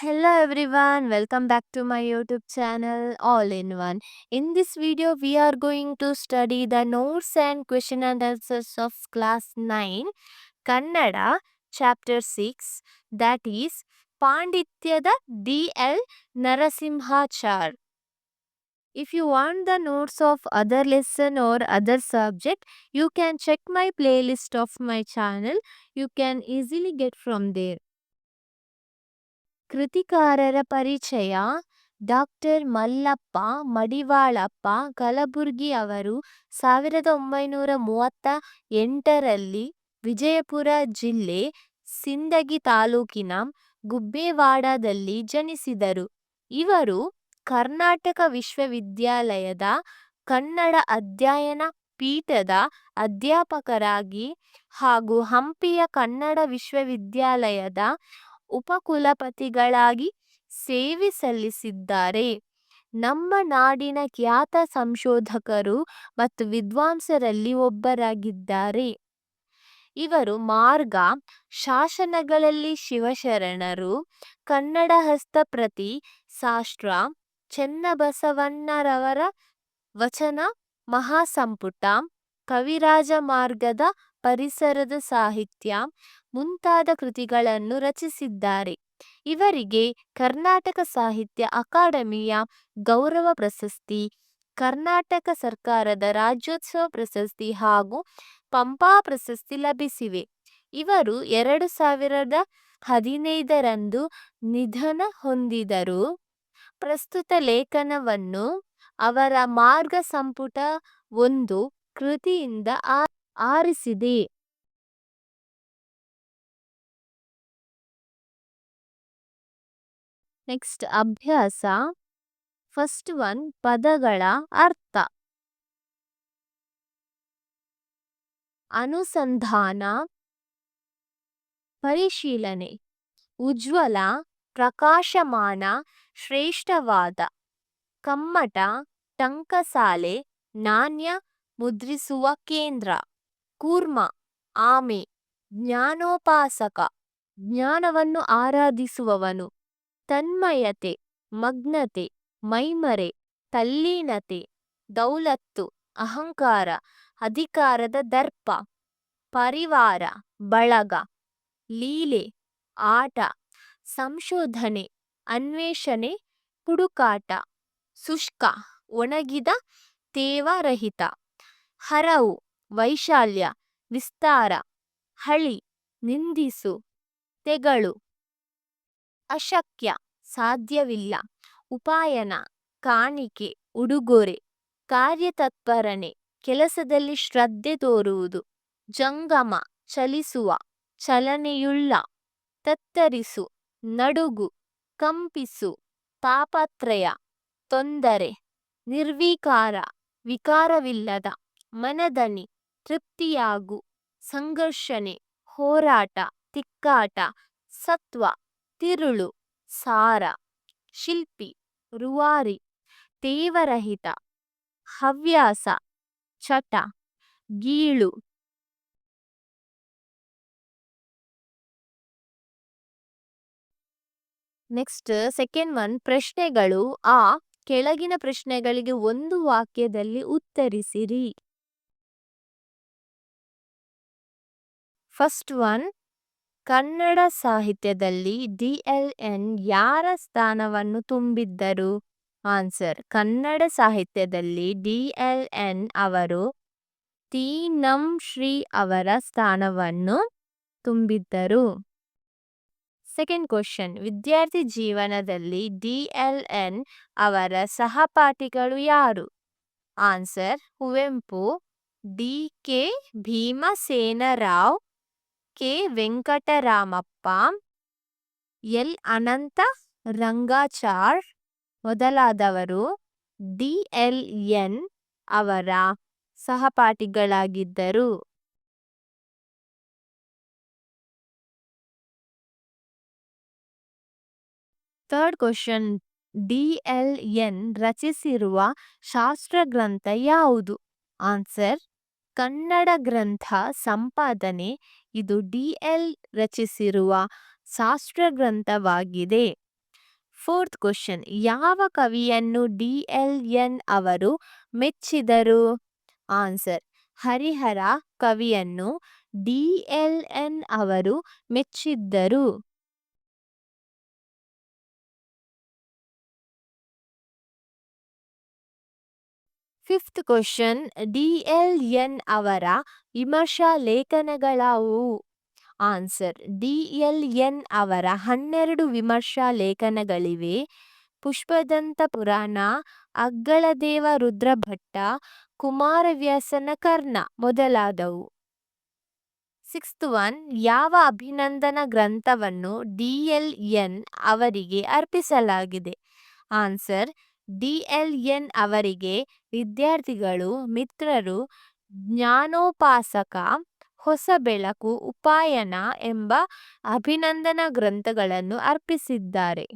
Hello everyone, welcome back to my YouTube channel All in One. In this video, we are going to study the notes and question and answers of class 9 Kannada chapter 6 that is Pandityada D.L. Narasimhachar. If you want the notes of other lesson or other subject, you can check my playlist of my channel. You can easily get from there. ಕೃತಿಕಾರರ ಪರಿಚಯ doctor Mallappa Madivalappa Kalaburagi ಅವರು ಸಾವಿರದ ಒಂಬೈನೂರ ಮೂವತ್ತ ಎಂಟರಲ್ಲಿ ವಿಜಯಪುರ ಜಿಲ್ಲೆ ಸಿಂದಗಿ ತಾಲೂಕಿನ ಗುಬ್ಬೇವಾಡದಲ್ಲಿ ಜನಿಸಿದರು. ಇವರು ಕರ್ನಾಟಕ ವಿಶ್ವವಿದ್ಯಾಲಯದ ಕನ್ನಡ ಅಧ್ಯಯನ ಪೀಠದ ಅಧ್ಯಾಪಕರಾಗಿ ಹಾಗೂ ಹಂಪಿಯ ಕನ್ನಡ ವಿಶ್ವವಿದ್ಯಾಲಯದ ಉಪಕುಲಪತಿಗಳಾಗಿ ಸೇವೆ ಸಲ್ಲಿಸಿದ್ದಾರೆ. ನಮ್ಮ ನಾಡಿನ ಖ್ಯಾತ ಸಂಶೋಧಕರು ಮತ್ತು ವಿದ್ವಾಂಸರಲ್ಲಿ ಒಬ್ಬರಾಗಿದ್ದಾರೆ. ಇವರು ಮಾರ್ಗ, ಶಾಸನಗಳಲ್ಲಿ ಶಿವಶರಣರು, ಕನ್ನಡ ಹಸ್ತಪ್ರತಿ, ಶಾಸ್ತ್ರ, ಚೆನ್ನಬಸವಣ್ಣರವರ ವಚನ, ಮಹಾಸಂಪುಟ ಕವಿರಾಜ ಮಾರ್ಗದ ಪರಿಸರದ ಸಾಹಿತ್ಯ ಮುಂತಾದ ಕೃತಿಗಳನ್ನು ರಚಿಸಿದ್ದಾರೆ. ಇವರಿಗೆ ಕರ್ನಾಟಕ ಸಾಹಿತ್ಯ ಅಕಾಡೆಮಿಯ ಗೌರವ ಪ್ರಶಸ್ತಿ, ಕರ್ನಾಟಕ ಸರ್ಕಾರದ ರಾಜ್ಯೋತ್ಸವ ಪ್ರಶಸ್ತಿ ಹಾಗೂ ಪಂಪಾ ಪ್ರಶಸ್ತಿ ಲಭಿಸಿವೆ. ಇವರು ಎರಡು ಸಾವಿರದ ಹದಿನೈದರಂದು ನಿಧನ ಹೊಂದಿದರು. ಪ್ರಸ್ತುತ ಲೇಖನವನ್ನು ಅವರ ಮಾರ್ಗ ಸಂಪುಟ ಒಂದು ಕೃತಿಯಿಂದ ಆರಿಸಿದೆ. ನೆಕ್ಸ್ಟ್ ಅಭ್ಯಾಸ. ಫಸ್ಟ್ ಒನ್ ಪದಗಳ ಅರ್ಥ. ಅನುಸಂಧಾನ. ಪರಿಶೀಲನೆ. ಉಜ್ವಲ, ಪ್ರಕಾಶಮಾನ, ಶ್ರೇಷ್ಠವಾದ. ಕಮ್ಮಟ, ಟಂಕಸಾಲೆ, ನಾಣ್ಯ, ಮುದ್ರಿಸುವ ಕೇಂದ್ರ. ಕೂರ್ಮ, ಆಮೆ. ಜ್ಞಾನೋಪಾಸಕ. ಜ್ಞಾನವನ್ನು ಆರಾಧಿಸುವವನು. ತನ್ಮಯತೆ, ಮಗ್ನತೆ, ಮೈಮರೆ, ತಲ್ಲೀನತೆ, ದೌಲತ್ತು, ಅಹಂಕಾರ, ಅಧಿಕಾರದ ದರ್ಪ, ಪರಿವಾರ, ಬಳಗ, ಲೀಲೆ, ಆಟ, ಸಂಶೋಧನೆ, ಅನ್ವೇಷಣೆ, ಹುಡುಕಾಟ, ಶುಷ್ಕ, ಒಣಗಿದ ತೇವರಹಿತ, ಹರವು, ವೈಶಾಲ್ಯ, ವಿಸ್ತಾರ, ಹಳಿ, ನಿಂದಿಸು, ತೆಗಳು. ಅಶಕ್ಯ, ಸಾಧ್ಯವಿಲ್ಲ. ಉಪಾಯನ, ಕಾಣಿಕೆ, ಉಡುಗೊರೆ, ಕಾರ್ಯತತ್ಪರನೆ, ಕೆಲಸದಲ್ಲಿ ಶ್ರದ್ಧೆ ತೋರುವುದು, ಜಂಗಮ, ಚಲಿಸುವ, ಚಲನೆಯುಳ್ಳ, ತತ್ತರಿಸು, ನಡುಗು, ಕಂಪಿಸು, ತಾಪತ್ರಯ, ತೊಂದರೆ, ನಿರ್ವಿಕಾರ, ವಿಕಾರವಿಲ್ಲದ ಮನದನಿ ತೃಪ್ತಿಯಾಗು, ಸಂಘರ್ಷಣೆ, ಹೋರಾಟ, ತಿಕ್ಕಾಟ, ಸತ್ವ. ತಿರುಳು, ಸಾರ, ಶಿಲ್ಪಿ, ರುವಾರಿ, ತೇವರಹಿತ, ಹವ್ಯಾಸ, ಚಟ, ಗೀಳು. ನೆಕ್ಸ್ಟ್ ಸೆಕೆಂಡ್ ಒನ್ ಪ್ರಶ್ನೆಗಳು. ಆ, ಕೆಳಗಿನ ಪ್ರಶ್ನೆಗಳಿಗೆ ಒಂದು ವಾಕ್ಯದಲ್ಲಿ ಉತ್ತರಿಸಿರಿ. ಫಸ್ಟ್ ಒನ್ ಕನ್ನಡ ಸಾಹಿತ್ಯದಲ್ಲಿ ಡಿ ಎಲ್ ಎನ್ ಯಾರ ಸ್ಥಾನವನ್ನು ತುಂಬಿದ್ದರು? ಆನ್ಸರ್, ಕನ್ನಡ ಸಾಹಿತ್ಯದಲ್ಲಿ ಡಿ ಎಲ್ ಎನ್ ಅವರು ತೀನಂ ಶ್ರೀ. ಅವರ ಸ್ಥಾನವನ್ನು ತುಂಬಿದ್ದರು. ಸೆಕೆಂಡ್ ಕ್ವಶನ್ ವಿದ್ಯಾರ್ಥಿ ಜೀವನದಲ್ಲಿ ಡಿ ಎಲ್ ಎನ್ ಅವರ ಸಹಪಾಠಿಗಳು ಯಾರು? Answer Kuvempu D K. Bhimasenarao K Venkataramappa, L Anantha Rangachar ಮೊದಲಾದವರು ಡಿ ಎಲ್ ಎನ್ ಅವರ ಸಹಪಾಠಿಗಳಾಗಿದ್ದರು. Third question, D L N ರಚಿಸಿರುವ ಶಾಸ್ತ್ರಗ್ರಂಥ ಯಾವುದು? ಆನ್ಸರ್ ಕನ್ನಡ ಗ್ರಂಥ ಸಂಪಾದನೆ ಇದು ಡಿ ಎಲ್ ರಚಿಸಿರುವ ಶಾಸ್ತ್ರಗ್ರಂಥವಾಗಿದೆ ಫೋರ್ತ್ ಕ್ವಶನ್ ಯಾವ ಕವಿಯನ್ನು ಡಿ ಎಲ್ ಎನ್. ಅವರು ಮೆಚ್ಚಿದರು? ಆನ್ಸರ್ ಹರಿಹರ ಕವಿಯನ್ನು ಡಿ ಎಲ್ ಎನ್. ಅವರು ಮೆಚ್ಚಿದ್ದರು. Fifth question D L N ಅವರ ವಿಮರ್ಶಾ ಲೇಖನಗಳಾವು? ಆನ್ಸರ್ ಡಿ ಎಲ್ ಎನ್ ಅವರ ಹನ್ನೆರಡು ವಿಮರ್ಶಾ ಲೇಖನಗಳಿವೆ. ಪುಷ್ಪದಂತ ಪುರಾಣ ಅಗ್ಗಳದೇವ ರುದ್ರಭಟ್ಟ, ಕುಮಾರವ್ಯಾಸನ ಕರ್ಣ ಮೊದಲಾದವು. ಸಿಕ್ಸ್ತ್ ಒನ್ ಯಾವ ಅಭಿನಂದನ ಗ್ರಂಥವನ್ನು ಡಿ ಎಲ್ ಎನ್ ಅವರಿಗೆ ಅರ್ಪಿಸಲಾಗಿದೆ? ಆನ್ಸರ್ ಡಿ ಎಲ್ ಎನ್ ಅವರಿಗೆ ವಿದ್ಯಾರ್ಥಿಗಳು, ಮಿತ್ರರು, ಜ್ಞಾನೋಪಾಸಕ ಹೊಸ ಬೆಳಕು ಉಪಾಯನ ಎಂಬ ಅಭಿನಂದನಾ ಗ್ರಂಥಗಳನ್ನು ಅರ್ಪಿಸಿದ್ದಾರೆ.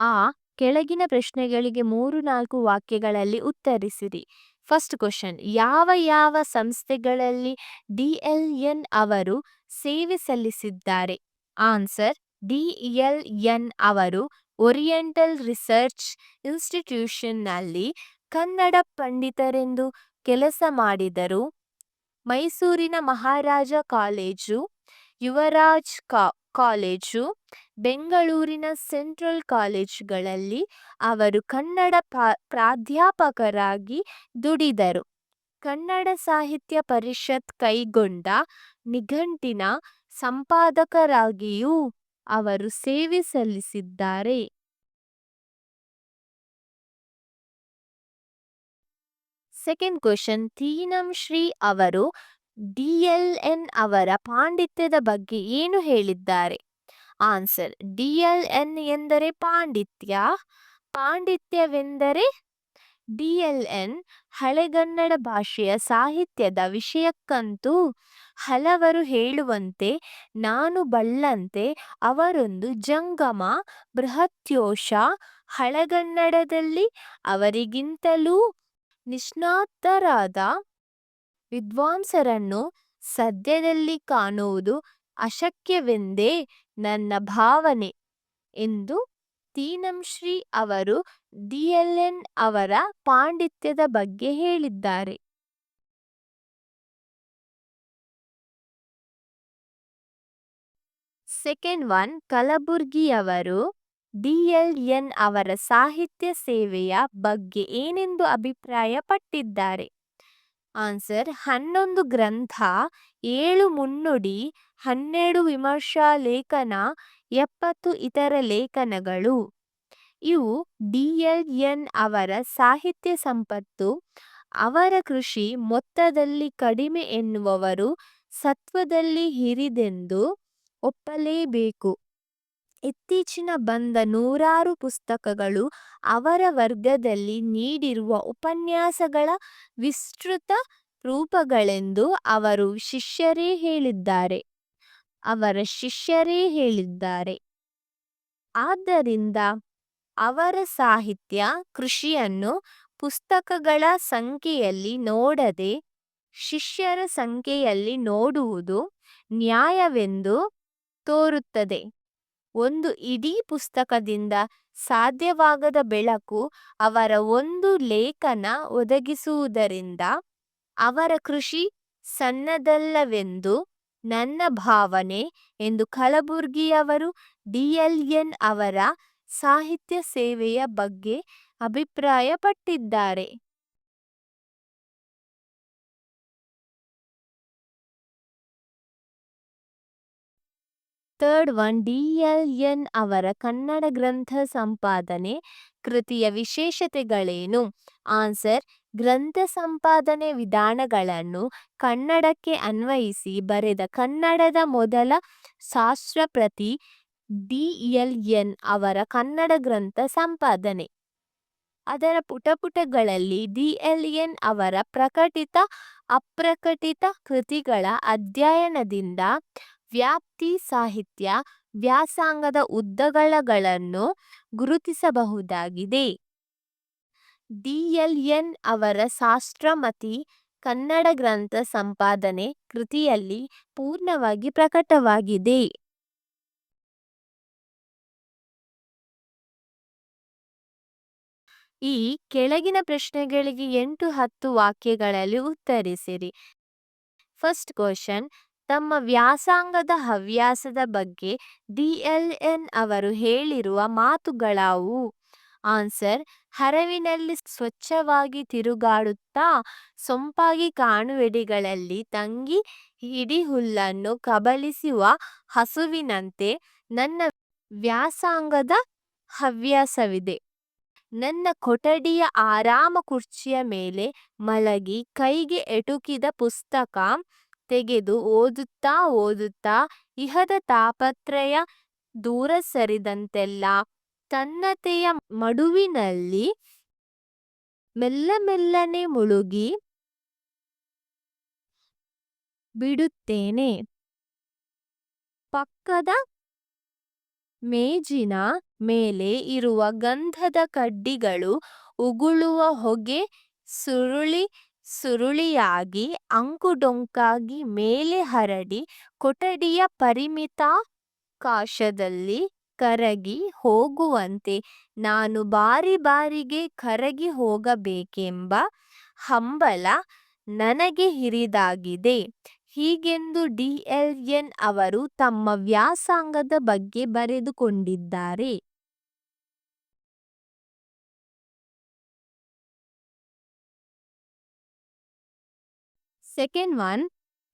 ಆ ಕೆಳಗಿನ ಪ್ರಶ್ನೆಗಳಿಗೆ ಮೂರು ನಾಲ್ಕು ವಾಕ್ಯಗಳಲ್ಲಿ ಉತ್ತರಿಸಿರಿ. ಫಸ್ಟ್ ಕ್ವಶನ್ ಯಾವ ಯಾವ ಸಂಸ್ಥೆಗಳಲ್ಲಿ ಡಿ ಎಲ್ ಎನ್ ಅವರು ಸೇವೆ ಸಲ್ಲಿಸಿದ್ದಾರೆ? ಆನ್ಸರ್ ಡಿ ಎಲ್ ಎನ್ ಅವರು ಓರಿಯೆಂಟಲ್ ರಿಸರ್ಚ್ ಇನ್ಸ್ಟಿಟ್ಯೂಷನ್ನಲ್ಲಿ ಕನ್ನಡ ಪಂಡಿತರೆಂದು ಕೆಲಸ ಮಾಡಿದರು. ಮೈಸೂರಿನ ಮಹಾರಾಜ ಕಾಲೇಜು, ಯುವರಾಜ್ ಕಾ ಕಾಲೇಜು, ಬೆಂಗಳೂರಿನ ಸೆಂಟ್ರಲ್ ಕಾಲೇಜುಗಳಲ್ಲಿ ಅವರು ಕನ್ನಡ ಪ್ರಾಧ್ಯಾಪಕರಾಗಿ ದುಡಿದರು. ಕನ್ನಡ ಸಾಹಿತ್ಯ ಪರಿಷತ್ ಕೈಗೊಂಡ ನಿಘಂಟಿನ ಸಂಪಾದಕರಾಗಿಯೂ ಅವರು ಸೇವೆ ಸಲ್ಲಿಸಿದ್ದಾರೆ. ಸೆಕೆಂಡ್ ಕ್ವಶನ್ ತೀನಂ ಶ್ರೀ ಅವರು ಡಿ ಎಲ್ ಎನ್ ಅವರ ಪಾಂಡಿತ್ಯದ ಬಗ್ಗೆ ಏನು ಹೇಳಿದ್ದಾರೆ? ಆನ್ಸರ್, ಡಿ ಎಲ್ ಎನ್ ಎಂದರೆ ಪಾಂಡಿತ್ಯ, ಪಾಂಡಿತ್ಯವೆಂದರೆ ಡಿ ಎಲ್ ಎನ್ ಹಳೆಗನ್ನಡ ಭಾಷೆಯ ಸಾಹಿತ್ಯದ ವಿಷಯಕ್ಕಂತೂ ಹಲವರು ಹೇಳುವಂತೆ, ನಾನು ಬಲ್ಲಂತೆ ಅವರೊಂದು ಜಂಗಮ ಬೃಹತ್ಯೋಷ ಹಳೆಗನ್ನಡದಲ್ಲಿ ಅವರಿಗಿಂತಲೂ ನಿಷ್ಣಾತರಾದ ವಿದ್ವಾಂಸರನ್ನು ಸದ್ಯದಲ್ಲಿ ಕಾಣುವುದು ಅಶಕ್ಯವೆಂದೇ ನನ್ನ ಭಾವನೆ ಎಂದು ತೀನಂಶ್ರೀ ಅವರು ಡಿಎಲ್ಎನ್ ಅವರ ಪಾಂಡಿತ್ಯದ ಬಗ್ಗೆ ಹೇಳಿದ್ದಾರೆ. ಸೆಕೆಂಡ್ ಒನ್ ಕಲಬುರ್ಗಿಯವರು ಡಿಎಲ್ಎನ್ ಅವರ ಸಾಹಿತ್ಯ ಸೇವೆಯ ಬಗ್ಗೆ ಏನೆಂದು ಅಭಿಪ್ರಾಯಪಟ್ಟಿದ್ದಾರೆ? ಆನ್ಸರ್ ಹನ್ನೊಂದು ಗ್ರಂಥ ಏಳು ಮುನ್ನುಡಿ ಹನ್ನೆರಡು ವಿಮರ್ಶಾ ಲೇಖನ ಎಪ್ಪತ್ತು ಇತರ ಲೇಖನಗಳು. ಇವು ಡಿ ಎಲ್ ಎನ್ ಅವರ ಸಾಹಿತ್ಯ ಸಂಪತ್ತು, ಅವರ ಕೃಷಿ ಮೊತ್ತದಲ್ಲಿ ಕಡಿಮೆ ಎನ್ನುವವರು ಸತ್ವದಲ್ಲಿ ಹಿರಿದೆಂದು ಒಪ್ಪಲೇಬೇಕು. ಇತ್ತೀಚಿನ ಬಂದ ನೂರಾರು ಪುಸ್ತಕಗಳು ಅವರ ವರ್ಗದಲ್ಲಿ ನೀಡಿರುವ ಉಪನ್ಯಾಸಗಳ ವಿಸ್ತೃತ ರೂಪಗಳೆಂದು ಅವರು ಶಿಷ್ಯರೇ ಹೇಳಿದ್ದಾರೆ. ಅವರ ಶಿಷ್ಯರೇ ಹೇಳಿದ್ದಾರೆ. ಆದ್ದರಿಂದ ಅವರ ಸಾಹಿತ್ಯ, ಕೃಷಿಯನ್ನು ಪುಸ್ತಕಗಳ ಸಂಖ್ಯೆಯಲ್ಲಿ ನೋಡದೆ ಶಿಷ್ಯರ ಸಂಖ್ಯೆಯಲ್ಲಿ ನೋಡುವುದು ನ್ಯಾಯವೆಂದು ತೋರುತ್ತದೆ. ಒಂದು ಇಡೀ ಪುಸ್ತಕದಿಂದ ಸಾಧ್ಯವಾಗದ ಬೆಳಕು ಅವರ ಒಂದು ಲೇಖನ ಒದಗಿಸುವುದರಿಂದ ಅವರ ಕೃಷಿ ಸಣ್ಣದಲ್ಲವೆಂದು ನನ್ನ ಭಾವನೆ ಎಂದು ಕಲಬುರ್ಗಿಯವರು ಡಿಎಲ್ಎನ್ ಅವರ ಸಾಹಿತ್ಯ ಸೇವೆಯ ಬಗ್ಗೆ ಅಭಿಪ್ರಾಯಪಟ್ಟಿದ್ದಾರೆ. Third one D L N ಅವರ ಕನ್ನಡ ಗ್ರಂಥ ಸಂಪಾದನೆ ಕೃತಿಯ ವಿಶೇಷತೆಗಳೇನು? ಆನ್ಸರ್, ಗ್ರಂಥ ಸಂಪಾದನೆ ವಿಧಾನಗಳನ್ನು ಕನ್ನಡಕ್ಕೆ ಅನ್ವಯಿಸಿ ಬರೆದ ಕನ್ನಡದ ಮೊದಲ ಶಾಸ್ತ್ರಪ್ರತಿ ಡಿ ಎಲ್ ಎನ್ ಅವರ ಕನ್ನಡ ಗ್ರಂಥ ಸಂಪಾದನೆ. ಅದರ ಪುಟಪುಟಗಳಲ್ಲಿ ಡಿ ಎಲ್ ಎನ್ ಅವರ ಪ್ರಕಟಿತ ಅಪ್ರಕಟಿತ ಕೃತಿಗಳ ಅಧ್ಯಯನದಿಂದ ವ್ಯಾಪ್ತಿ ಸಾಹಿತ್ಯ ವ್ಯಾಸಾಂಗದ ಉದ್ದಗಳಗಳನ್ನು ಗುರುತಿಸಬಹುದಾಗಿದೆ. DLN N. ಅವರ ಶಾಸ್ತ್ರಮತಿ, ಕನ್ನಡ ಗ್ರಂಥ ಸಂಪಾದನೆ ಕೃತಿಯಲ್ಲಿ ಪೂರ್ಣವಾಗಿ ಪ್ರಕಟವಾಗಿದೆ. ಈ ಕೆಳಗಿನ ಪ್ರಶ್ನೆಗಳಿಗೆ ಎಂಟು ಹತ್ತು ವಾಕ್ಯಗಳಲ್ಲಿ ಉತ್ತರಿಸಿರಿ. ಫಸ್ಟ್ ಕ್ವಶನ್ ತಮ್ಮ ವ್ಯಾಸಾಂಗದ ಹವ್ಯಾಸದ ಬಗ್ಗೆ ಡಿಎಲ್ಎನ್ ಅವರು ಹೇಳಿರುವ ಮಾತುಗಳಾವು. ಆನ್ಸರ್, ಹರವಿನಲ್ಲಿ ಸ್ವಚ್ಛವಾಗಿ ತಿರುಗಾಡುತ್ತಾ ಸೊಂಪಾಗಿ ಕಾಣುವೆಡೆಗಳಲ್ಲಿ ತಂಗಿ ಹಿಡಿ ಹುಲ್ಲನ್ನು ಕಬಳಿಸುವ ಹಸುವಿನಂತೆ ನನ್ನ ವ್ಯಾಸಾಂಗದ ಹವ್ಯಾಸವಿದೆ. ನನ್ನ ಕೊಠಡಿಯ ಆರಾಮ ಕುರ್ಚಿಯ ಮೇಲೆ ಮಲಗಿ ಕೈಗೆ ಎಟುಕಿದ ಪುಸ್ತಕ ತೆಗೆದು ಓದುತ್ತಾ ಓದುತ್ತಾ ಇಹದ ತಾಪತ್ರಯ ದೂರ ಸರಿದಂತೆಲ್ಲ ತನ್ನತೆಯ ಮಡುವಿನಲ್ಲಿ ಮೆಲ್ಲ ಮೆಲ್ಲನೆ ಮುಳುಗಿ ಬಿಡುತ್ತೇನೆ. ಪಕ್ಕದ ಮೇಜಿನ ಮೇಲೆ ಇರುವ ಗಂಧದ ಕಡ್ಡಿಗಳು ಉಗುಳುವ ಹೊಗೆ ಸುರುಳಿ ಸುರುಳಿಯಾಗಿ ಅಂಕುಡೊಂಕಾಗಿ ಮೇಲೆ ಹರಡಿ ಕೊಠಡಿಯ ಪರಿಮಿತಾಕಾಶದಲ್ಲಿ ಕರಗಿ ಹೋಗುವಂತೆ ನಾನು ಬಾರಿ ಬಾರಿಗೆ ಕರಗಿ ಹೋಗಬೇಕೆಂಬ ಹಂಬಲ ನನಗೆ ಹಿರಿದಾಗಿದೆ. ಹೀಗೆಂದು ಡಿಎಲ್ಎನ್ ಅವರು ತಮ್ಮ ವ್ಯಾಸಂಗದ ಬಗ್ಗೆ ಬರೆದುಕೊಂಡಿದ್ದಾರೆ. ಸೆಕೆಂಡ್ ಒನ್,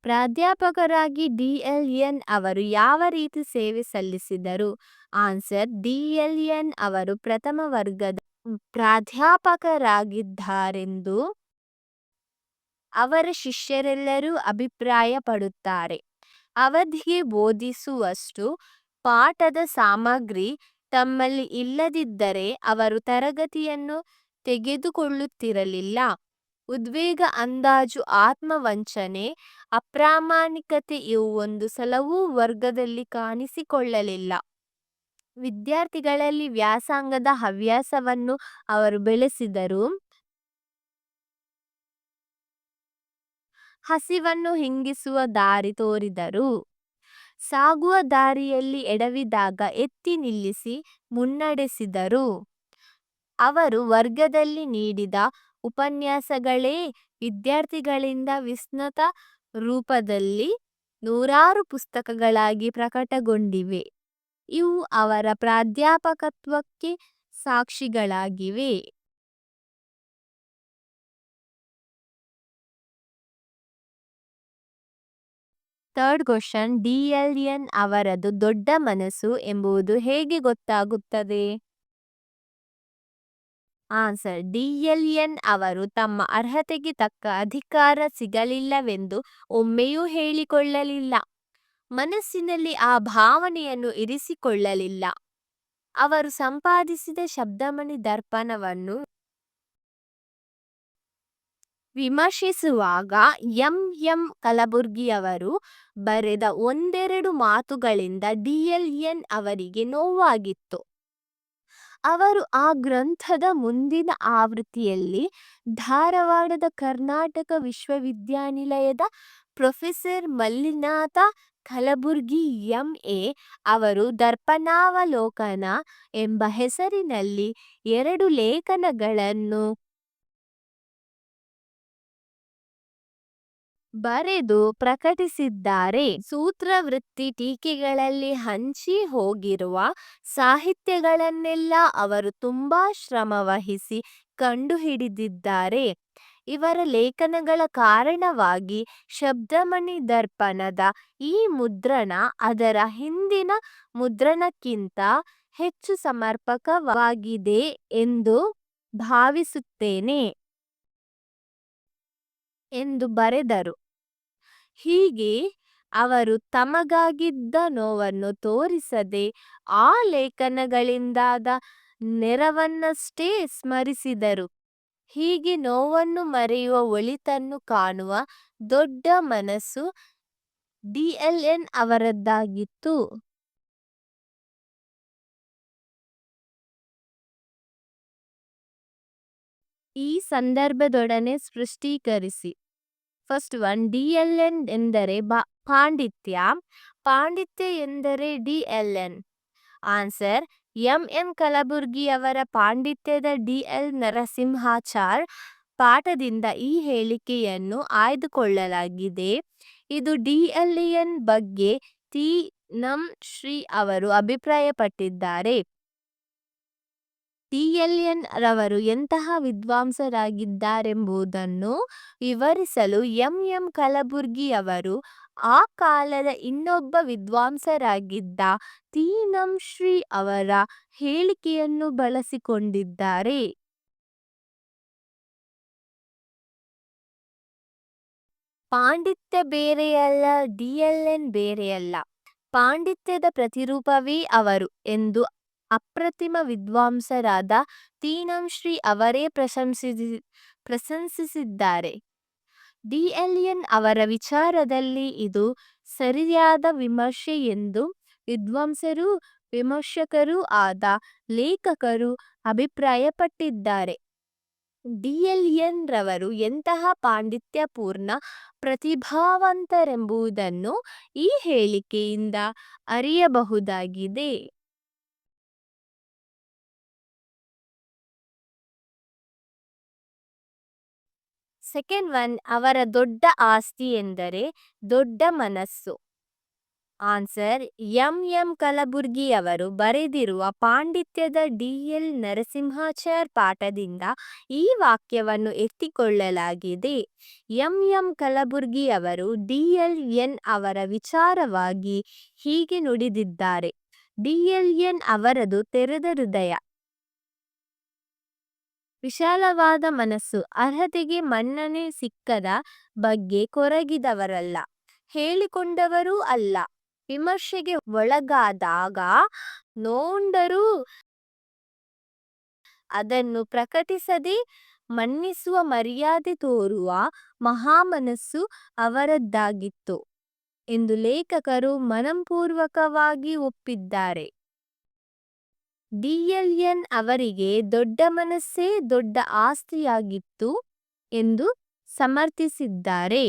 ಪ್ರಾಧ್ಯಾಪಕರಾಗಿ ಡಿಎಲ್ಎನ್ ಅವರು ಯಾವ ರೀತಿ ಸೇವೆ ಸಲ್ಲಿಸಿದರು? ಆನ್ಸರ್, ಡಿಎಲ್ಎನ್ ಅವರು ಪ್ರಥಮ ವರ್ಗದ ಪ್ರಾಧ್ಯಾಪಕರಾಗಿದ್ದಾರೆಂದು ಅವರ ಶಿಷ್ಯರೆಲ್ಲರೂ ಅಭಿಪ್ರಾಯ ಪಡುತ್ತಾರೆ ಅವಧಿಗೆ ಬೋಧಿಸುವಷ್ಟು ಪಾಠದ ಸಾಮಗ್ರಿ ತಮ್ಮಲ್ಲಿ ಇಲ್ಲದಿದ್ದರೆ ಅವರು ತರಗತಿಯನ್ನು ತೆಗೆದುಕೊಳ್ಳುತ್ತಿರಲಿಲ್ಲ. ಉದ್ವೇಗ, ಅಂದಾಜು, ಆತ್ಮವಂಚನೆ, ಅಪ್ರಾಮಾಣಿಕತೆ ಇವು ಒಂದು ಸಲವೂ ವರ್ಗದಲ್ಲಿ ಕಾಣಿಸಿಕೊಳ್ಳಲಿಲ್ಲ. ವಿದ್ಯಾರ್ಥಿಗಳಲ್ಲಿ ವ್ಯಾಸಂಗದ ಹವ್ಯಾಸವನ್ನು ಅವರು ಬೆಳೆಸಿದರು. ಹಸಿವನ್ನು ಹಿಂಗಿಸುವ ದಾರಿ ತೋರಿದರು. ಸಾಗುವ ದಾರಿಯಲ್ಲಿ ಎಡವಿದಾಗ ಎತ್ತಿ ನಿಲ್ಲಿಸಿ ಮುನ್ನಡೆಸಿದರು. ಅವರು ವರ್ಗದಲ್ಲಿ ನೀಡಿದ ಉಪನ್ಯಾಸಗಳೇ ವಿದ್ಯಾರ್ಥಿಗಳಿಂದ ವಿಸ್ತೃತ ರೂಪದಲ್ಲಿ ನೂರಾರು ಪುಸ್ತಕಗಳಾಗಿ ಪ್ರಕಟಗೊಂಡಿವೆ. ಇವು ಅವರ ಪ್ರಾಧ್ಯಾಪಕತ್ವಕ್ಕೆ ಸಾಕ್ಷಿಗಳಾಗಿವೆ. ಥರ್ಡ್ ಕ್ವಶನ್ ಡಿಎಲ್ಎನ್ ಅವರದು ದೊಡ್ಡ ಮನಸ್ಸು ಎಂಬುದು ಹೇಗೆ ಗೊತ್ತಾಗುತ್ತದೆ? ಆನ್ಸರ್ ಡಿಎಲ್ಎನ್ ಅವರು ತಮ್ಮ ಅರ್ಹತೆಗೆ ತಕ್ಕ ಅಧಿಕಾರ ಸಿಗಲಿಲ್ಲವೆಂದು ಒಮ್ಮೆಯೂ ಹೇಳಿಕೊಳ್ಳಲಿಲ್ಲ. ಮನಸ್ಸಿನಲ್ಲಿ ಆ ಭಾವನೆಯನ್ನು ಇರಿಸಿಕೊಳ್ಳಲಿಲ್ಲ. ಅವರು ಸಂಪಾದಿಸಿದ ಶಬ್ದಮಣಿ ದರ್ಪಣವನ್ನು ವಿಮರ್ಶಿಸುವಾಗ ಎಂ ಎಂ ಕಲಬುರ್ಗಿಯವರು ಬರೆದ ಒಂದೆರಡು ಮಾತುಗಳಿಂದ ಡಿಎಲ್ಎನ್ ಅವರಿಗೆ ನೋವಾಗಿತ್ತು. ಅವರು ಆ ಗ್ರಂಥದ ಮುಂದಿನ ಆವೃತ್ತಿಯಲ್ಲಿ ಧಾರವಾಡದ ಕರ್ನಾಟಕ ವಿಶ್ವವಿದ್ಯಾನಿಲಯದ professor Mallinatha Kalaburgi M. A. ಅವರು ದರ್ಪಣಾವಲೋಕನ ಎಂಬ ಹೆಸರಿನಲ್ಲಿ ಎರಡು ಲೇಖನಗಳನ್ನು ಬರೆದು ಪ್ರಕಟಿಸಿದ್ದಾರೆ. ಸೂತ್ರವೃತ್ತಿ ಟೀಕೆಗಳಲ್ಲಿ ಹಂಚಿ ಹೋಗಿರುವ ಸಾಹಿತ್ಯಗಳನ್ನೆಲ್ಲ ಅವರು ತುಂಬಾ ಶ್ರಮವಹಿಸಿ ಕಂಡುಹಿಡಿದಿದ್ದಾರೆ. ಇವರ ಲೇಖನಗಳ ಕಾರಣವಾಗಿ ಶಬ್ದಮಣಿ ದರ್ಪಣದ ಈ ಮುದ್ರಣ ಅದರ ಹಿಂದಿನ ಮುದ್ರಣಕ್ಕಿಂತ ಹೆಚ್ಚು ಸಮರ್ಪಕವಾಗಿದೆ ಎಂದು ಭಾವಿಸುತ್ತೇನೆ. ಎಂದು ಬರೆದರು. ಹೀಗೆ ಅವರು ತಮಗಾಗಿದ್ದ ನೋವನ್ನು ತೋರಿಸದೆ ಆ ಲೇಖನಗಳಿಂದಾದ ನೆರವನ್ನಷ್ಟೇ ಸ್ಮರಿಸಿದರು. ಹೀಗೆ ನೋವನ್ನು ಮರೆಯುವ ಒಳಿತನ್ನು ಕಾಣುವ ದೊಡ್ಡ ಮನಸ್ಸು ಡಿಎಲ್ಎನ್ ಅವರದ್ದಾಗಿತ್ತು. ಈ ಸಂದರ್ಭದೊಡನೆ ಸ್ಪಷ್ಟೀಕರಿಸಿ. First one D L N ಎಂದರೆ ಬ, ಪಾಂಡಿತ್ಯ. ಪಾಂಡಿತ್ಯ ಎಂದರೆ D L N answer M Kalaburgi ಕಲಬುರ್ಗಿಯವರ ಪಾಂಡಿತ್ಯದ ಡಿ ಎಲ್ ನರಸಿಂಹಾಚಾರ್ ಪಾಠದಿಂದ ಈ ಹೇಳಿಕೆಯನ್ನು ಆಯ್ದುಕೊಳ್ಳಲಾಗಿದೆ. ಇದು ಡಿ ಎಲ್ ಎನ್ ಬಗ್ಗೆ ತಿ ನಂ ಶ್ರೀ ಅವರು ಅಭಿಪ್ರಾಯಪಟ್ಟಿದ್ದಾರೆ. ಡಿ ಎಲ್ ಎನ್ ರವರು ಎಂತಹ ವಿದ್ವಾಂಸರಾಗಿದ್ದಾರೆಂಬುದನ್ನು ವಿವರಿಸಲು ಎಂ ಎಂ ಕಲಬುರ್ಗಿಯವರು ಆ ಕಾಲದ ಇನ್ನೊಬ್ಬ ವಿದ್ವಾಂಸರಾಗಿದ್ದ ತೀನಂ ಶ್ರೀ ಅವರ ಹೇಳಿಕೆಯನ್ನು ಬಳಸಿಕೊಂಡಿದ್ದಾರೆ. ಪಾಂಡಿತ್ಯ ಬೇರೆಯಲ್ಲ ಡಿಎಲ್ಎನ್ ಎಲ್ ಎನ್ ಬೇರೆಯಲ್ಲ. ಪಾಂಡಿತ್ಯದ ಪ್ರತಿರೂಪವೇ ಅವರು ಎಂದು ಅಪ್ರತಿಮ ವಿದ್ವಾಂಸರಾದ ತೀನಂ ಶ್ರೀ ಅವರೇ ಪ್ರಶಂಸಿಸಿ, ಪ್ರಶಂಸಿಸಿದ್ದಾರೆ. ಡಿ. ಎಲ್. ಎನ್. ಅವರ ವಿಚಾರದಲ್ಲಿ ಇದು ಸರಿಯಾದ ವಿಮರ್ಶೆ ಎಂದು ವಿದ್ವಾಂಸರು, ವಿಮರ್ಶಕರೂ ಆದ ಲೇಖಕರು ಅಭಿಪ್ರಾಯಪಟ್ಟಿದ್ದಾರೆ. ಡಿ. ಎಲ್. ಎನ್. ರವರು ಎಂತಹ ಪಾಂಡಿತ್ಯಪೂರ್ಣ ಪ್ರತಿಭಾವಂತರೆಂಬುದನ್ನು ಈ ಹೇಳಿಕೆಯಿಂದ ಅರಿಯಬಹುದಾಗಿದೆ. ಸೆಕೆಂಡ್ ಒನ್ ಅವರ ದೊಡ್ಡ ಆಸ್ತಿ ಎಂದರೆ ದೊಡ್ಡ ಮನಸ್ಸು. ಆನ್ಸರ್, ಎಂ ಎಂ ಕಲಬುರ್ಗಿ ಅವರು ಬರೆದಿರುವ ಪಾಂಡಿತ್ಯದ ಡಿ ಎಲ್ ನರಸಿಂಹಾಚಾರ್ ಪಾಠದಿಂದ ಈ ವಾಕ್ಯವನ್ನು ಎತ್ತಿಕೊಳ್ಳಲಾಗಿದೆ. ಎಂ ಎಂ ಕಲಬುರ್ಗಿ ಅವರು ಡಿ ಎಲ್ ಎನ್ ಅವರ ವಿಚಾರವಾಗಿ ಹೀಗೆ ನುಡಿದಿದ್ದಾರೆ. ಡಿ ಎಲ್ ಎನ್ ಅವರದು ತೆರೆದ ಹೃದಯ. ವಿಶಾಲವಾದ ಮನಸ್ಸು ಅರ್ಹತೆಗೆ ಮನ್ನಣೆ ಸಿಕ್ಕದ ಬಗ್ಗೆ ಕೊರಗಿದವರಲ್ಲ. ಹೇಳಿಕೊಂಡವರೂ ಅಲ್ಲ. ವಿಮರ್ಶೆಗೆ ಒಳಗಾದಾಗ ನೋಂಡರೂ ಅದನ್ನು ಪ್ರಕಟಿಸದೆ ಮನ್ನಿಸುವ ಮರ್ಯಾದೆ ತೋರುವ ಮಹಾಮನಸ್ಸು ಅವರದ್ದಾಗಿತ್ತು ಎಂದು ಲೇಖಕರು ಮನಂಪೂರ್ವಕವಾಗಿ ಒಪ್ಪಿದ್ದಾರೆ. ಡಿ ಎಲ್ ಎನ್ ಅವರಿಗೆ ದೊಡ್ಡ ಮನಸ್ಸೇ ದೊಡ್ಡ ಆಸ್ತಿಯಾಗಿತ್ತು ಎಂದು ಸಮರ್ಥಿಸಿದ್ದಾರೆ.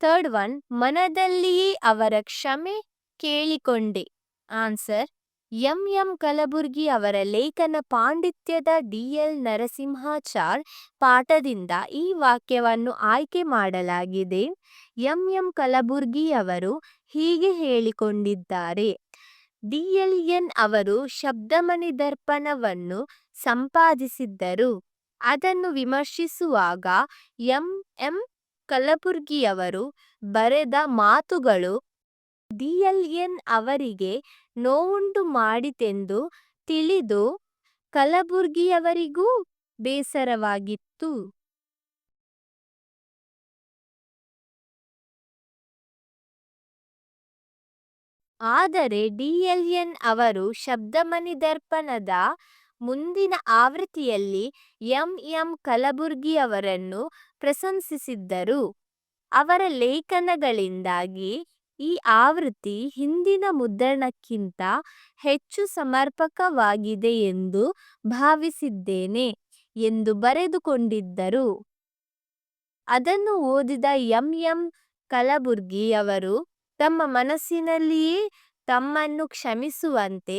ಥರ್ಡ್ ಒನ್ ಮನದಲ್ಲಿಯೇ ಅವರ ಕ್ಷಮೆ ಕೇಳಿಕೊಂಡೆ. ಆನ್ಸರ್ ಎಂ ಎಂ ಕಲಬುರ್ಗಿ ಅವರ ಲೇಖನ ಪಾಂಡಿತ್ಯದ ಡಿ ಎಲ್ ನರಸಿಂಹಾಚಾರ್ ಪಾಠದಿಂದ ಈ ವಾಕ್ಯವನ್ನು ಆಯ್ಕೆ ಮಾಡಲಾಗಿದೆ. ಎಂ ಎಂ ಕಲಬುರ್ಗಿ ಅವರು ಹೀಗೆ ಹೇಳಿಕೊಂಡಿದ್ದಾರೆ. ಡಿ ಎಲ್ ಎನ್ ಅವರು ಶಬ್ದಮಣಿ ದರ್ಪಣವನ್ನು ಸಂಪಾದಿಸಿದ್ದರು. ಅದನ್ನು ವಿಮರ್ಶಿಸುವಾಗ ಎಂ ಎಂ ಕಲಬುರ್ಗಿಯವರು ಬರೆದ ಮಾತುಗಳು ಡಿ ಎಲ್ ಎನ್ ಅವರಿಗೆ ನೋವುಂಟು ಮಾಡಿತೆಂದು ತಿಳಿದು ಕಲಬುರ್ಗಿಯವರಿಗೂ ಬೇಸರವಾಗಿತ್ತು. ಆದರೆ ಡಿಎಲ್ಎನ್ ಅವರು ಶಬ್ದಮನಿ ದರ್ಪಣದ ಮುಂದಿನ ಆವೃತ್ತಿಯಲ್ಲಿ ಎಂಎಂ ಕಲಬುರ್ಗಿಯವರನ್ನು ಪ್ರಶಂಸಿಸಿದ್ದರು. ಅವರ ಲೇಖನಗಳಿಂದಾಗಿ ಈ ಆವೃತ್ತಿ ಹಿಂದಿನ ಮುದ್ರಣಕ್ಕಿಂತ ಹೆಚ್ಚು ಸಮರ್ಪಕವಾಗಿದೆ ಎಂದು ಭಾವಿಸಿದ್ದೇನೆ ಎಂದು ಬರೆದುಕೊಂಡಿದ್ದರು. ಅದನ್ನು ಓದಿದ ಎಂ. ಎಂ. ಕಲಬುರ್ಗಿಯವರು ತಮ್ಮ ಮನಸ್ಸಿನಲ್ಲಿಯೇ ತಮ್ಮನ್ನು ಕ್ಷಮಿಸುವಂತೆ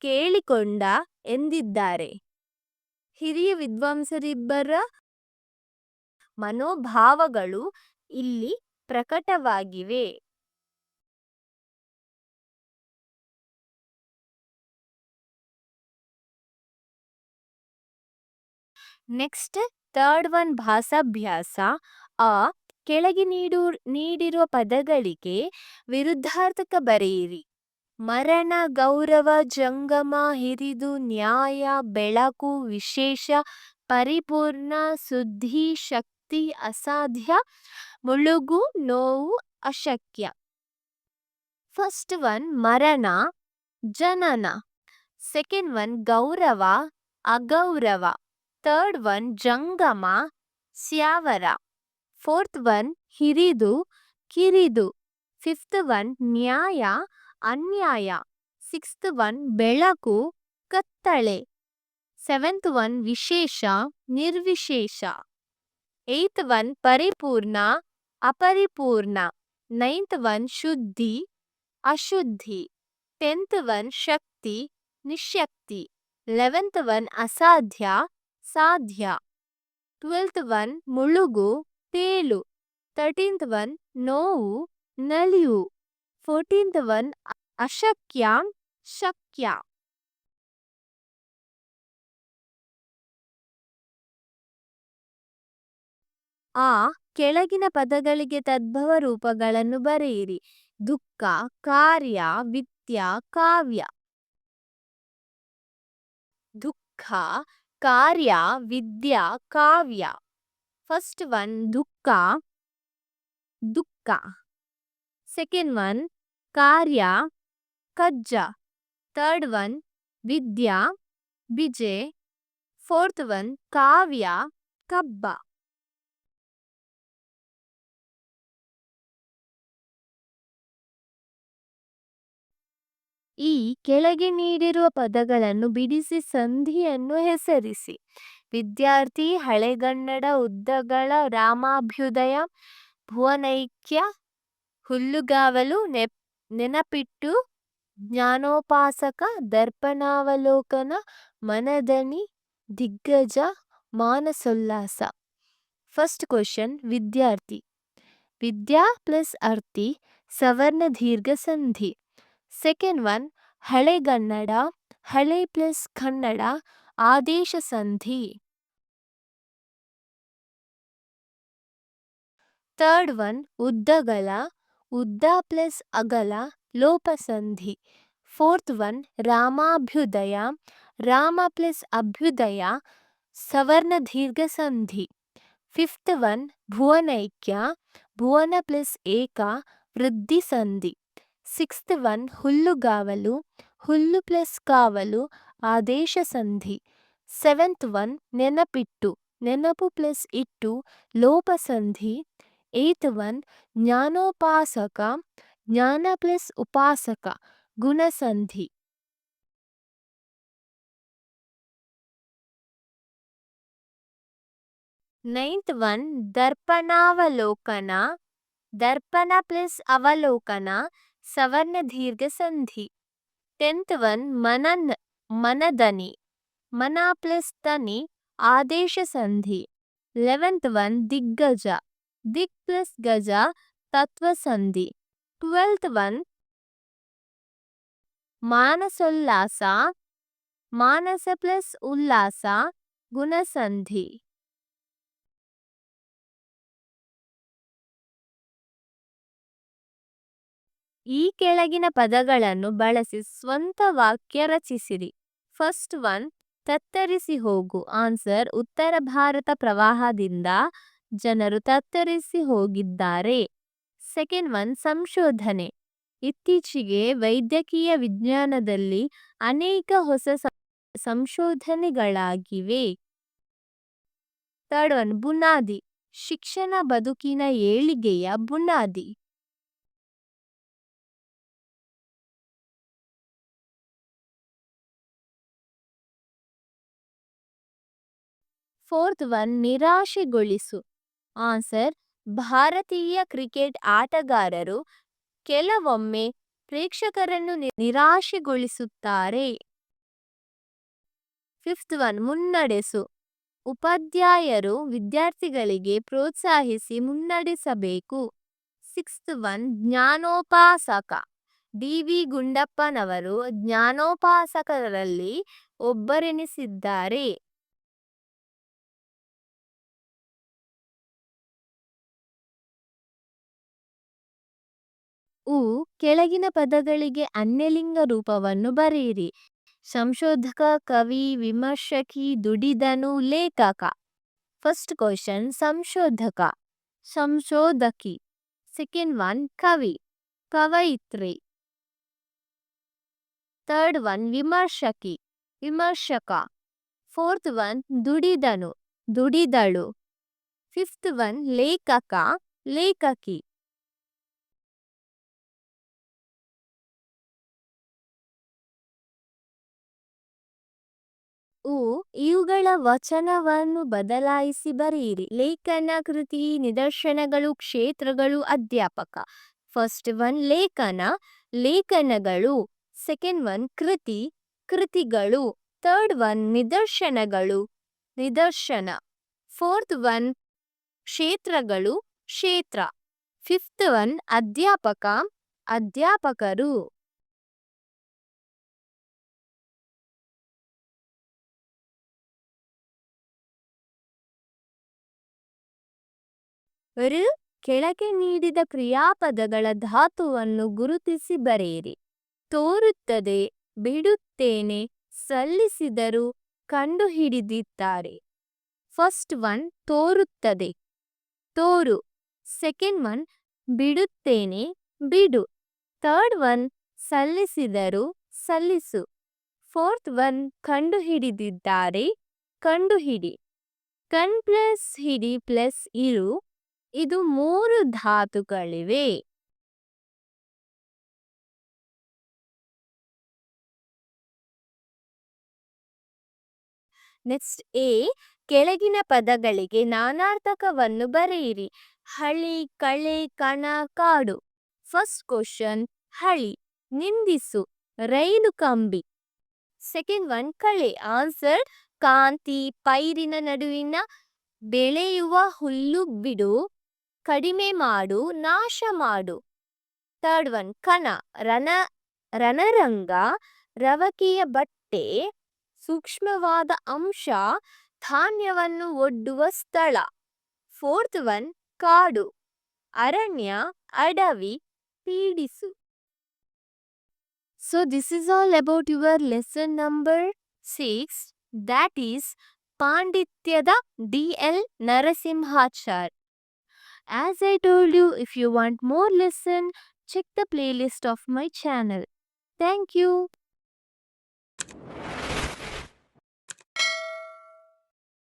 ಕೇಳಿಕೊಂಡ ಎಂದಿದ್ದಾರೆ. ಹಿರಿಯ ವಿದ್ವಾಂಸರಿಬ್ಬರ ಮನೋಭಾವಗಳು ಇಲ್ಲಿ ಪ್ರಕಟವಾಗಿವೆ. ನೆಕ್ಸ್ಟ್ ಥರ್ಡ್ ಒನ್ ಭಾಸಾಭ್ಯಾಸ ಆ ಕೆಳಗೆ ನೀಡು, ನೀಡಿರುವ ಪದಗಳಿಗೆ ವಿರುದ್ಧಾರ್ಥಕ ಬರೆಯಿರಿ. ಮರಣ, ಗೌರವ, ಜಂಗಮ, ಹಿರಿದು, ನ್ಯಾಯ, ಬೆಳಕು, ವಿಶೇಷ, ಪರಿಪೂರ್ಣ ಸುದ್ದಿ ಶಕ್ತಿ, ಅಸಾಧ್ಯ, ಮುಳುಗು, ನೋವು, ಅಶಕ್ಯ. ಫಸ್ಟ್ ಒನ್ ಮರಣ, ಜನನ. ಸೆಕೆಂಡ್ ಒನ್ ಗೌರವ, ಅಗೌರವ. ಥರ್ಡ್ ಒನ್ ಜಂಗಮ, ಸ್ಯಾವರ. ಫೋರ್ತ್ ಒನ್ ಹಿರಿದು, ಕಿರಿದು. ಫಿಫ್ತ್ ಒನ್ ನ್ಯಾಯ, ಅನ್ಯಾಯ. ಸಿಕ್ಸ್ತ್ ಒನ್ ಬೆಳಕು, ಕತ್ತಳೆ. ಸೆವೆಂತ್ ಒನ್ ವಿಶೇಷ, ನಿರ್ವಿಶೇಷ. ಏಯ್ತ್ ಒನ್ ಪರಿಪೂರ್ಣ, ಅಪರಿಪೂರ್ಣ. ನೈನ್ತ್ ಒನ್ ಶುದ್ಧಿ, ಅಶುದ್ಧಿ. ಟೆಂತ್ ಒನ್ ಶಕ್ತಿ ನಿಶಕ್ತಿ ಲೆವೆಂತ್ ಒನ್ ಅಸಾಧ್ಯ ಸಾಧ್ಯ. ಟ್ವೆಲ್ತ್ ಒನ್ ಮುಳುಗು ತೇಲು ತರ್ಟೀನ್ತ್ ಒನ್ ನೋವು ನಲಿಯು ಫೋರ್ಟೀನ್ತ್ ಒನ್ ಅಶಕ್ಯ, ಶಕ್ಯ. ಆ ಕೆಳಗಿನ ಪದಗಳಿಗೆ ತದ್ಭವ ರೂಪಗಳನ್ನು ಬರೆಯಿರಿ. ದುಃಖ, ಕಾರ್ಯ, ವಿತ್ಯ, ಕಾವ್ಯ. ದುಃಖ ಕಾರ್ಯ ವಿದ್ಯಾ ಕಾವ್ಯ ಫಸ್ಟ್ ಒನ್ ದುಃಖ ದುಃಖ ಸೆಕೆಂಡ್ ಒನ್ ಕಾರ್ಯ ಕಜ್ಜ ಥರ್ಡ್ ಒನ್ ವಿದ್ಯಾ ಬಿಜೆ ಫೋರ್ತ್ ಒನ್ ಕಾವ್ಯ ಕಬ್ಬ ಈ ಕೆಳಗೆ ನೀಡಿರುವ ಪದಗಳನ್ನು ಬಿಡಿಸಿ ಸಂಧಿಯನ್ನು ಹೆಸರಿಸಿ. ವಿದ್ಯಾರ್ಥಿ, ಹಳೆಗನ್ನಡ, ಉದ್ದಗಳ, ರಾಮಾಭ್ಯುದಯ, ಭುವನೈಕ್ಯ, ಹುಲ್ಲುಗಾವಲು, ನೆಪ್, ನೆನಪಿಟ್ಟು, ಜ್ಞಾನೋಪಾಸಕ, ದರ್ಪಣಾವಲೋಕನ ಮನದನಿ ದಿಗ್ಗಜ, ಮಾನಸೋಲ್ಲಾಸ. ಫಸ್ಟ್ ಕ್ವಶನ್ ವಿದ್ಯಾರ್ಥಿ. ವಿದ್ಯಾ ಪ್ಲಸ್ ಅರ್ಥಿ ಸವರ್ಣ ದೀರ್ಘ ಸಂಧಿ. ಸೆಕೆಂಡ್ ಒನ್ ಹಳೆಗನ್ನಡ ಹಳೆ ಪ್ಲಸ್ ಕನ್ನಡ, ಆದೇಶ ಸಂಧಿ. ಥರ್ಡ್ ಒನ್, ಉದ್ದಗಲ, ಉದ್ದ ಪ್ಲಸ್ ಅಗಲ ಲೋಪಸಂಧಿ ಫೋರ್ತ್ ಒನ್, ರಾಮಾಭ್ಯುದಯ, ರಾಮ ಪ್ಲಸ್ ಅಭ್ಯುದಯ, ಸವರ್ಣ ದೀರ್ಘ ಸಂಧಿ. ಫಿಫ್ತ್ ಒನ್, ಭುವನೈಕ್ಯ, ಭುವನ ಪ್ಲಸ್ ಏಕ, ವೃದ್ಧಿ ಸಂಧಿ. ಸಿಕ್ಸ್ತ್ ಒನ್ ಹುಲ್ಲುಗಾವಲು ಹುಲ್ಲು ಪ್ಲಸ್ ಕಾವಲು, ಆದೇಶ ಸಂಧಿ. ಸೆವೆಂತ್ ಒನ್ ನೆನಪಿಟ್ಟು, ನೆನಪು ಪ್ಲಸ್ ಇಟ್ಟು, ಲೋಪ ಸಂಧಿ. ಏತ್ ಒನ್ ಜ್ಞಾನೋಪಾಸಕ, ಜ್ಞಾನ ಪ್ಲಸ್ ಉಪಾಸಕ ಗುಣಸಂಧಿ ನೈಂತ್ ಒನ್ ದರ್ಪಣಾವಲೋಕನ, ದರ್ಪಣ ಪ್ಲಸ್ ಅವಲೋಕನ ಸವರ್ಣ ದೀರ್ಘ ಸಂಧಿ ಟೆಂತ್ ಒನ್ ಮನನ್ ಮನದನಿ ಮನ ಪ್ಲಸ್ ತನಿ ಆದೇಶ ಸಂಧಿ ಲೆವೆಂತ್ ಒನ್ ದಿಗ್ಗಜ ದಿಕ್ ಪ್ಲಸ್ ಗಜ ತತ್ವ ಸಂಧಿ ಟ್ವೆಲ್ತ್ ಒನ್ ಮಾನಸೋಲ್ಲಾಸ ಮಾನಸ ಪ್ಲಸ್ ಉಲ್ಲಾಸ ಗುಣಸಂಧಿ ಈ ಕೆಳಗಿನ ಪದಗಳನ್ನು ಬಳಸಿ ಸ್ವಂತ ವಾಕ್ಯ ರಚಿಸಿರಿ. ಫಸ್ಟ್ ಒನ್ ತತ್ತರಿಸಿ ಹೋಗು. ಆನ್ಸರ್ ಉತ್ತರ ಭಾರತ ಪ್ರವಾಹದಿಂದ ಜನರು ತತ್ತರಿಸಿ ಹೋಗಿದ್ದಾರೆ. ಸೆಕೆಂಡ್ ಒನ್ ಸಂಶೋಧನೆ. ಇತ್ತೀಚೆಗೆ ವೈದ್ಯಕೀಯ ವಿಜ್ಞಾನದಲ್ಲಿ ಅನೇಕ ಹೊಸ ಸಂಶೋಧನೆಗಳಾಗಿವೆ. ತರ್ಡ್ ಒನ್ ಬುನಾದಿ. ಶಿಕ್ಷಣ ಬದುಕಿನ ಏಳಿಗೆಯ ಬುನಾದಿ. ಫೋರ್ತ್ ಒನ್ ನಿರಾಶೆಗೊಳಿಸು. ಆನ್ಸರ್, ಭಾರತೀಯ ಕ್ರಿಕೆಟ್ ಆಟಗಾರರು ಕೆಲವೊಮ್ಮೆ ಪ್ರೇಕ್ಷಕರನ್ನು ನಿರಾಶೆಗೊಳಿಸುತ್ತಾರೆ. Fifth one ಮುನ್ನಡೆಸು. ಉಪಾಧ್ಯಾಯರು ವಿದ್ಯಾರ್ಥಿಗಳಿಗೆ ಪ್ರೋತ್ಸಾಹಿಸಿ ಮುನ್ನಡೆಸಬೇಕು. ಸಿಕ್ಸ್ತ್ ಒನ್ ಜ್ಞಾನೋಪಾಸಕ. ಡಿ. ವಿ. ಗುಂಡಪ್ಪನವರು ಜ್ಞಾನೋಪಾಸಕರಲ್ಲಿ ಒಬ್ಬರೆನಿಸಿದ್ದಾರೆ. ಉ ಕೆಳಗಿನ ಪದಗಳಿಗೆ ಅನ್ಯಲಿಂಗ ರೂಪವನ್ನು ಬರೆಯಿರಿ. ಸಂಶೋಧಕ, ಕವಿ, ವಿಮರ್ಶಕಿ, ದುಡಿದನು, ಲೇಖಕ. ಫಸ್ಟ್ ಕ್ವಶನ್ ಸಂಶೋಧಕ. ಸಂಶೋಧಕಿ. ಸೆಕೆಂಡ್ ಒನ್ ಕವಿ. ಕವಯಿತ್ರಿ. ಥರ್ಡ್ ಒನ್ ವಿಮರ್ಶಕಿ. ವಿಮರ್ಶಕ. ಫೋರ್ತ್ ಒನ್ ದುಡಿದನು. ದುಡಿದಳು. ಫಿಫ್ತ್ ಒನ್ ಲೇಖಕ. ಲೇಖಕಿ. ಉ, ಇವುಗಳ ವಚನವನ್ನು ಬದಲಾಯಿಸಿ ಬರೆಯಿರಿ. ಲೇಖನ ಕೃತಿ, ನಿದರ್ಶನಗಳು, ಕ್ಷೇತ್ರಗಳು, ಅಧ್ಯಾಪಕ. ಫಸ್ಟ್ ಒನ್ ಲೇಖನ. ಲೇಖನಗಳು. ಸೆಕೆಂಡ್ ಒನ್ ಕೃತಿ. ಕೃತಿಗಳು. ಥರ್ಡ್ ಒನ್ ನಿದರ್ಶನಗಳು. ನಿದರ್ಶನ. ಫೋರ್ತ್ ಒನ್ ಕ್ಷೇತ್ರಗಳು. ಕ್ಷೇತ್ರ. ಫಿಫ್ತ್ ಒನ್ ಅಧ್ಯಾಪಕ. ಅಧ್ಯಾಪಕರು. ಋ ಕೆಳಗೆ ನೀಡಿದ ಕ್ರಿಯಾಪದಗಳ ಧಾತುವನ್ನು ಗುರುತಿಸಿ ಬರೆಯಿರಿ ತೋರುತ್ತದೆ ಬಿಡುತ್ತೇನೆ ಸಲ್ಲಿಸಿದರು ಕಂಡುಹಿಡಿದಿದ್ದಾರೆ ಫಸ್ಟ್ ಒನ್ ತೋರುತ್ತದೆ ತೋರು ಸೆಕೆಂಡ್ ಒನ್ ಬಿಡುತ್ತೇನೆ ಬಿಡು ಥರ್ಡ್ ಒನ್ ಸಲ್ಲಿಸಿದರು ಸಲ್ಲಿಸು ಫೋರ್ತ್ ಒನ್ ಕಂಡುಹಿಡಿದಿದ್ದಾರೆ ಕಂಡುಹಿಡಿ ಕಣ್ ಪ್ಲಸ್ ಹಿಡಿ ಪ್ಲಸ್ ಇರು ಇದು ಮೂರು ಧಾತುಗಳಿವೆ. ನೆಕ್ಸ್ಟ್ ಎ, ಕೆಳಗಿನ ಪದಗಳಿಗೆ ನಾನಾರ್ಥಕವನ್ನು ಬರೆಯಿರಿ. ಹಳಿ, ಕಳೆ, ಕಣ, ಕಾಡು. ಫಸ್ಟ್ ಕ್ವಶನ್ ಹಳಿ. ನಿಂದಿಸು, ರೈಲು ಕಂಬಿ. ಸೆಕೆಂಡ್ ಒನ್ ಕಳೆ. ಆನ್ಸರ್ ಕಾಂತಿ, ಪೈರಿನ ನಡುವಿನ ಬೆಳೆಯುವ ಹುಲ್ಲು ಬಿಡು. ಕಡಿಮೆ ಮಾಡು, ನಾಶ ಮಾಡು. ಥರ್ಡ್ ಒನ್, ಕಣ ರಣ ರಣರಂಗ, ರವಕೆಯ ಬಟ್ಟೆ, ಸೂಕ್ಷ್ಮವಾದ ಅಂಶ, ಧಾನ್ಯವನ್ನು ಒಡ್ಡುವ ಸ್ಥಳ. ಫೋರ್ತ್ ಒನ್, ಕಾಡು, ಅರಣ್ಯ, ಅಡವಿ, ಪೀಡಿಸು. So this is all about your lesson number six that is ಪಾಂಡಿತ್ಯದ D L Narasimhachar As I told you, if you want more lesson, check the playlist of my channel. Thank you.